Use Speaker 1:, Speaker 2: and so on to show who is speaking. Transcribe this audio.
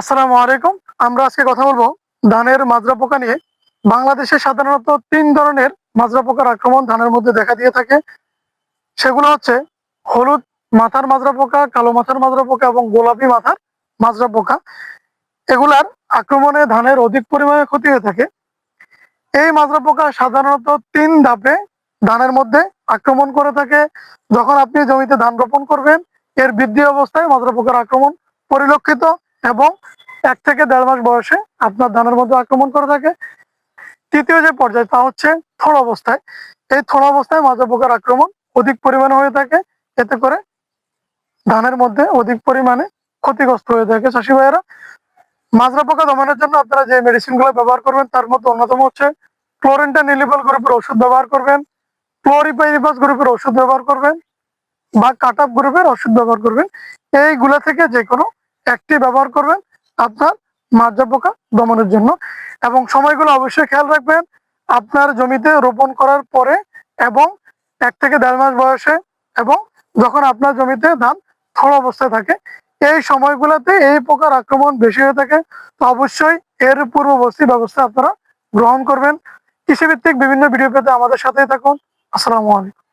Speaker 1: আসসালামু আলাইকুম। আমরা আজকে কথা বলব ধানের মাজরা পোকা নিয়ে। বাংলাদেশে সাধারণত তিন ধরনের মাজরা পোকার আক্রমণ ধানের মধ্যে দেখা দিয়ে থাকে। সেগুলো হচ্ছে হলুদ মাথার মাজরা পোকা, কালো মাথার মাজরা পোকা এবং গোলাপি মাথার মাজরা পোকা। এগুলার আক্রমণে ধানের অধিক পরিমাণে ক্ষতি হয়ে থাকে। এই মাজরা পোকা সাধারণত তিন ধাপে ধানের মধ্যে আক্রমণ করে থাকে। যখন আপনি জমিতে ধান রোপণ করবেন, এর বৃদ্ধি অবস্থায় মাজরা পোকার আক্রমণ পরিলক্ষিত এবং এক থেকে দেড় মাস বয়সে আপনার ধানের মধ্যে আক্রমণ করে থাকে। তৃতীয় যে পর্যায়, তা হচ্ছে থোড় অবস্থায়। এই থোড় অবস্থায় মাজরা পোকার আক্রমণ অধিক পরিমাণে হয়ে থাকে। এতে করে ধানের মধ্যে অধিক পরিমাণে ক্ষতিগ্রস্ত হয়ে থাকে। চাষি ভাইয়েরা, মাজরা পোকা দমনের জন্য আপনারা যে মেডিসিনগুলো ব্যবহার করবেন, তার মধ্যে অন্যতম হচ্ছে ক্লোরিনটা নিলিবল গ্রুপের ওষুধ ব্যবহার করবেন ক্লোরিপাইরিপাস গ্রুপের ওষুধ ব্যবহার করবেন বা কাটাপ গ্রুপের ওষুধ ব্যবহার করবেন। এইগুলা থেকে যে কোনো একটি ব্যবহার করবেন আপনার মাজরা পোকা দমনের জন্য। এবং সময়গুলো অবশ্যই খেয়াল রাখবেন, আপনার জমিতে রোপণ করার পরে এবং এক থেকে দেড় মাস বয়সে এবং যখন আপনার জমিতে ধান থোড় অবস্থায় থাকে, এই সময়গুলোতে এই পোকার আক্রমণ বেশি হয়ে থাকে। তো অবশ্যই এর পূর্ববর্তী ব্যবস্থা আপনারা গ্রহণ করবেন। কৃষিভিত্তিক বিভিন্ন ভিডিও পেতে আমাদের সাথেই থাকুন। আসসালামু আলাইকুম।